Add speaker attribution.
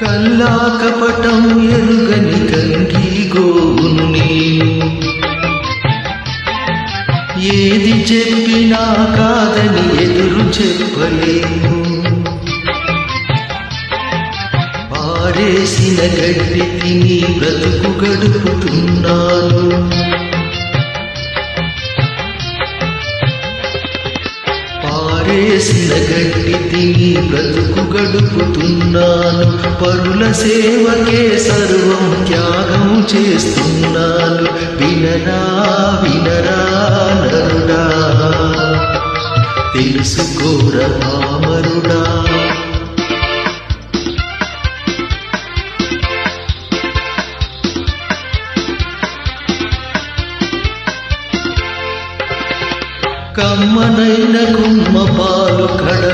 Speaker 1: కల్లా కపటం ఎరుగని కంకి గోవును నేను. ఏది చెప్పినా కాదని ఎదురు చెప్పలేను. పారేసిన గడ్డి తిని బ్రతుకు గడుపుతున్నాను. వేసిన గట్టి తిని బ్రతుకు గడుపుతున్నాను. పరుల సేవకే సర్వం త్యాగం చేస్తున్నాను. వినరా వినరా నరుడా. తెలుసుకోర పామరుడా. కమ్మనైన గుమ్మ పాలు కడవల